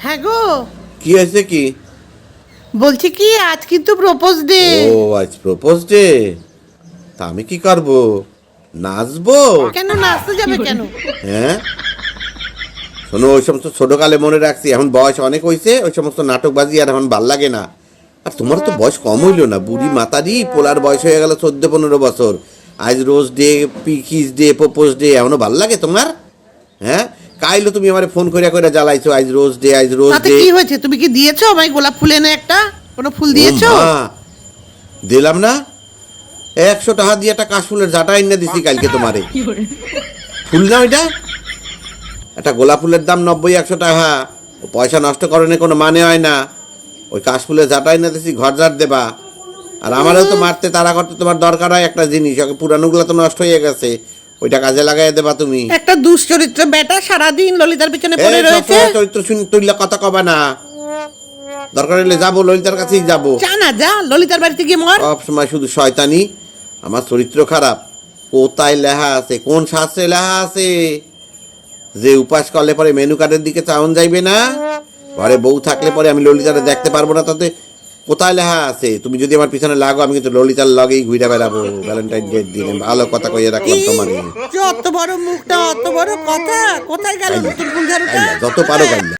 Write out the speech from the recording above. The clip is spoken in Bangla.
হ্যাঁ গো। কি হয়েছে কি? বলছি কি আজ কিন্তু প্রপোজ ডে ও আজ প্রপোজ ডে তা আমি কি করব? নাচবো? কেন নাচতে যাবে কেন? হ্যাঁ? শোনো ওই সমস্ত ছোটকালে মনে রাখছি এখন বয়স অনেক হয়েছে ওই সমস্ত নাটকবাজি আর এখন ভালো লাগে না। আর তোমার তো বয়স কম হইল না বুড়ি মাতারি পোলার বয়স হয়ে গেল চোদ্দ পনেরো বছর। আজ রোজ ডে পিকিস ডে প্রপোজ ডে এখনও ভালো লাগে তোমার? হ্যাঁ? কাইলো তুমি আমার ফোন করে করে জ্বালাইছো আজ রোজ ডে আজ রোজ তাতে ডে কি হয়েছে? তুমি কি দিয়েছ আমায় গোলাপ ফুল এনে একটা? কোনো ফুল দিয়েছ? মা, দিলাম না। একশো টাকা দিয়ে একটা কাশফুলের জাটা এনে দিছি কালকে তোমারে। ফুল না ওইটা একটা গোলাপ ফুলের দাম নব্বই একশো টাকা। পয়সা নষ্ট করণে কোনো মানে হয় না। ওই কাশফুলের জাটা এনে দিছি ঘর ঝাড় দেবা। আর আমারও তো মারতে তারা করতে তোমার দরকার হয় একটা জিনিস। ওকে পুরানোগুলো তো নষ্ট হয়ে গেছে। ওইটা কাজে লাগাই দেবা তুমি। একটা দুশ্চরিত্র। বেটা সারাদিন ললিতার পিছনে পড়ে রয়েছে। চরিত্র শুনি তুললে কথা কবা না। দরকার হলে যাব ললিতার কাছেই যাব। যা না যা ললিতার বাড়িতে গিয়ে মর। সব সময় শুধু শয়তানি। আমার চরিত্র খারাপ। কোথায় লেখা আছে? কোন শাস্ত্রে লেখা আছে? যে উপাস করলে পরে মেনু কার্ডের দিকে চাউন যাইবে না? ঘরে বউ থাকলে পরে আমি ললিতারে দেখতে পারব না তাতে। কোথায় লেখা আছে? তুমি যদি আমার পিছনে লাগো আমি কিন্তু ললিতার লগেই ঘুরে বেড়াবো। ভ্যালেন্টাইন ডেট দিনে ভালো কথা কইয়া রাখলাম তোমার যত বড় মুখটা অত বড় কথা। কোথায় গেল যত পারো গাইলা।